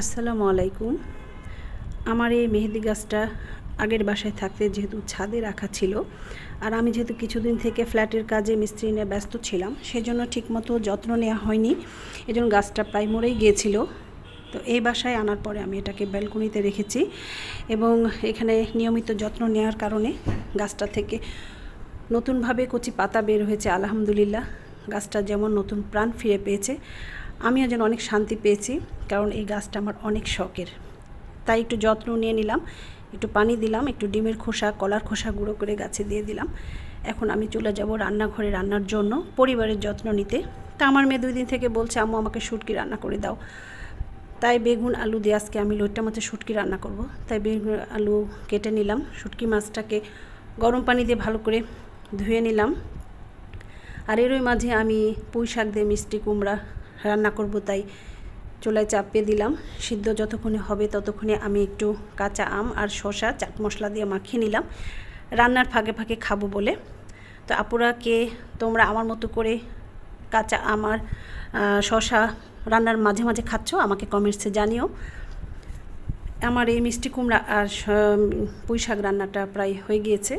আসসালামু আলাইকুম। আমার এই মেহেদি গাছটা আগের বাসায় থাকতে যেহেতু ছাদে রাখা ছিল, আর আমি যেহেতু কিছুদিন থেকে ফ্ল্যাটের কাজে মিস্ত্রি নিয়ে ব্যস্ত ছিলাম, সেজন্য ঠিকমতো যত্ন নেওয়া হয়নি। এজন্য গাছটা প্রায় মরেই গিয়েছিল। তো এই বাসায় আনার পরে আমি এটাকে ব্যালকনিতে রেখেছি এবং এখানে নিয়মিত যত্ন নেওয়ার কারণে গাছটা থেকে নতুনভাবে কচি পাতা বের হয়েছে, আলহামদুলিল্লাহ। গাছটা যেমন নতুন প্রাণ ফিরে পেয়েছে আমিও যেন অনেক শান্তি পেয়েছি, কারণ এই গাছটা আমার অনেক শখের। তাই একটু যত্ন নিয়ে নিলাম, একটু পানি দিলাম, একটু ডিমের খোসা, কলার খোসা গুঁড়ো করে গাছে দিয়ে দিলাম। এখন আমি চলে যাব রান্নাঘরে রান্নার জন্য পরিবারের যত্ন নিতে। তা আমার মেয়ে দুই দিন থেকে বলছে, আম্মু, আমাকে শুটকি রান্না করে দাও। তাই বেগুন, আলু দিয়ে আজকে আমি লোটটা মাছের শুটকি রান্না করব। তাই বেগুন, আলু কেটে নিলাম, শুটকি মাছটাকে গরম পানি দিয়ে ভালো করে ধুয়ে নিলাম। আর এরই মাঝে আমি পুঁই শাক দিয়ে মিষ্টি কুমড়া রান্না করব, তাই চুলায় চাপিয়ে দিলাম। সিদ্ধ যতক্ষণে হবে ততক্ষণে আমি একটু কাঁচা আম আর শশা চাট মশলা দিয়ে মাখিয়ে নিলাম। রান্নার ফাঁকে ফাঁকে খাব বলে। তো আপুরা কে, তোমরা আমার মতো করে কাঁচা আম আর শশা রান্নার মাঝে মাঝে খাচ্ছ, আমাকে কমেন্টসে জানিও। আমার এই মিষ্টি কুমড়া আর পুঁই শাক রান্নাটা প্রায় হয়ে গিয়েছে।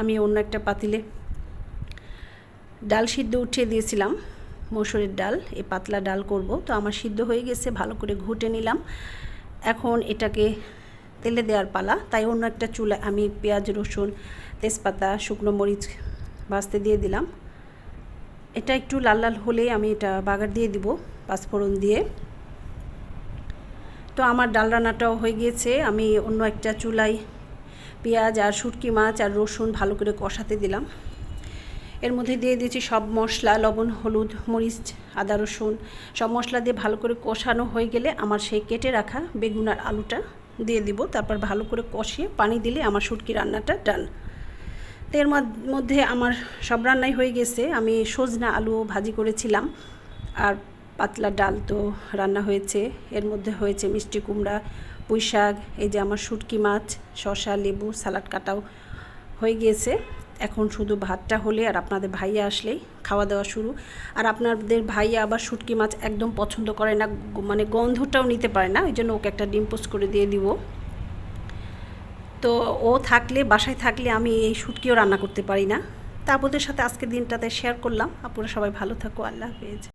আমি অন্য একটা পাতিলে ডাল সিদ্ধ উঠিয়ে দিয়েছিলাম। মসুরের ডাল, এই পাতলা ডাল করব। তো আমার সিদ্ধ হয়ে গেছে, ভালো করে ঘুটে নিলাম। এখন এটাকে তেলে দেওয়ার পালা। তাই অন্য একটা চুলা আমি পেঁয়াজ, রসুন, তেজপাতা, শুকনো মরিচ ভাজতে দিয়ে দিলাম। এটা একটু লাল লাল হলেই আমি এটা বাগার দিয়ে দিব, পাঁচফোড়ন দিয়ে। তো আমার ডাল রান্নাটাও হয়ে গিয়েছে। আমি অন্য একটা চুলায় পেঁয়াজ আর শুটকি মাছ আর রসুন ভালো করে কষাতে দিলাম। এর মধ্যে দিয়ে দিয়েছি সব মশলা, লবণ, হলুদ, মরিচ, আদা, রসুন। সব মশলা দিয়ে ভালো করে কষানো হয়ে গেলে আমার সেই কেটে রাখা বেগুন আর আলুটা দিয়ে দিব। তারপর ভালো করে কষিয়ে পানি দিলে আমার শুটকি রান্নাটা ডান। এর মধ্যে আমার সব রান্নাই হয়ে গেছে। আমি সজনা আলু ভাজি করেছিলাম। আর পাতলা ডাল তো রান্না হয়েছে। এর মধ্যে হয়েছে মিষ্টি কুমড়া পুঁই শাক এই যে আমার শুটকি মাছ শশা লেবু সালাড কাটাও হয়ে গিয়েছে এখন শুধু ভাতটা হলে আর আপনাদের ভাইয়া আসলেই খাওয়া দাওয়া শুরু। আর আপনাদের ভাইয়া আবার শুটকি মাছ একদম পছন্দ করে না মানে গন্ধটাও নিতে পারে না ওই জন্য ওকে একটা ডিম পোস্ট করে দিয়ে দিব। তো ও থাকলে, বাসায় থাকলে আমি এই শুটকিও রান্না করতে পারি না। তা আপনাদের সাথে আজকে দিনটাতে শেয়ার করলাম। আপনারা সবাই ভালো থাকো, আল্লাহ হাফেজ।